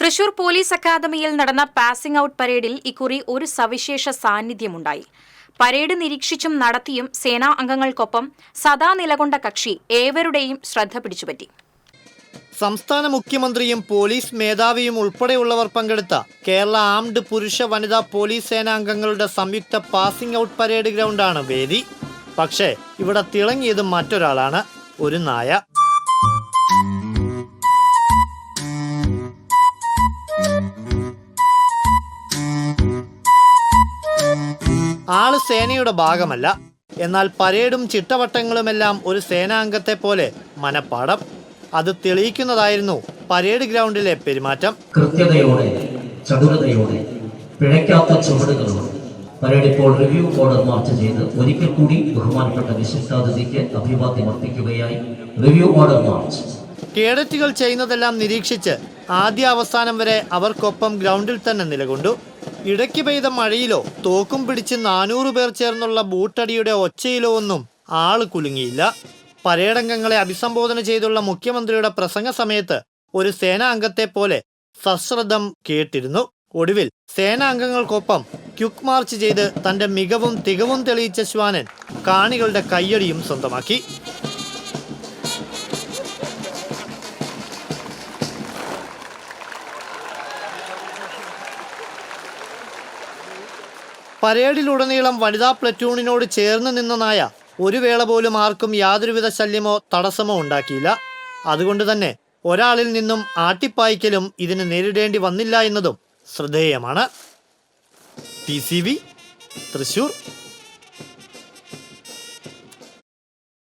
Thrissur police അക്കാദമിയിൽ നടന്ന passing out പരേഡിൽ ഇക്കുറി ഒരു സവിശേഷ സാന്നിധ്യമുണ്ടായി. പരേഡ് നിരീക്ഷിച്ചും നടത്തിയും സേനാ അംഗങ്ങൾക്കൊപ്പം സദാ നിലകൊണ്ട കക്ഷി ഏവരുടെയും ശ്രദ്ധ പിടിച്ചുപറ്റി. സംസ്ഥാന മുഖ്യമന്ത്രിയും പോലീസ് മേധാവിയും ഉൾപ്പെടെയുള്ളവർ പങ്കെടുത്ത കേരള ആംഡ് പുരുഷ വനിതാ പോലീസ് സേനാംഗങ്ങളുടെ സംയുക്ത പാസിംഗ് ഔട്ട് പരേഡ് ഗ്രൗണ്ടാണ് വേദി. പക്ഷേ ഇവിടെ തിളങ്ങിയത് മറ്റൊരാളാണ് ഒരു നായ. ആൾ സേനയുടെ ഭാഗമല്ല. എന്നാൽ പരേഡും ചിട്ടവട്ടങ്ങളുമെല്ലാം ഒരു സേനാംഗത്തെ പോലെ മനപ്പാടം. അത് തെളിയിക്കുന്നതായിരുന്നു പരേഡ് ഗ്രൗണ്ടിലെ പെരുമാറ്റം. കൃത്യതയോടെ ചടുലതയോടെ പിഴയ്ക്കാത്ത ചുവടുകളോ പരേഡ് ഇപ്പോൾ റിവ്യൂ ഓർഡർ മാർച്ച് ചെയ്ത് ഒരിക്കൽ കൂടി ബഹുമാനപ്പെട്ട വിശിഷ്ടാതിഥിക്ക് അഭിവാദ്യം അർപ്പിക്കുകയായി. Review order march. കേഡറ്റുകൾ ചെയ്യുന്നതെല്ലാം നിരീക്ഷിച്ച് ആദ്യ അവസാനം വരെ അവർക്കൊപ്പം ഗ്രൗണ്ടിൽ തന്നെ നിലകൊണ്ടു. ഇടയ്ക്ക് പെയ്ത മഴയിലോ തോക്കും പിടിച്ച് നാനൂറ് പേർ ചേർന്നുള്ള ബൂട്ടടിയുടെ ഒച്ചയിലോ ഒന്നും ആൾ കുലുങ്ങിയില്ല. പരേഡംഗങ്ങളെ അഭിസംബോധന ചെയ്തുള്ള മുഖ്യമന്ത്രിയുടെ പ്രസംഗ സമയത്ത് ഒരു സേനാംഗത്തെ പോലെ സശ്രദ്ധം കേട്ടിരുന്നു. ഒടുവിൽ സേനാംഗങ്ങൾക്കൊപ്പം ക്യുക്ക് മാർച്ച് ചെയ്ത് തന്റെ മികവും തികവും തെളിയിച്ച ശ്വാനൻ കാണികളുടെ കയ്യടിയും സ്വന്തമാക്കി. പരേഡിലുടനീളം വനിതാ പ്ലറ്റൂണിനോട് ചേർന്ന് നിന്ന നായ ഒരു വേള പോലും ആർക്കും യാതൊരുവിധ ശല്യമോ തടസ്സമോ ഉണ്ടാക്കിയില്ല. അതുകൊണ്ട് തന്നെ ഒരാളിൽ നിന്നും ആട്ടിപ്പായ്ക്കലും ഇതിന് നേരിടേണ്ടി വന്നില്ല എന്നതും ശ്രദ്ധേയമാണ്. ടി തൃശൂർ.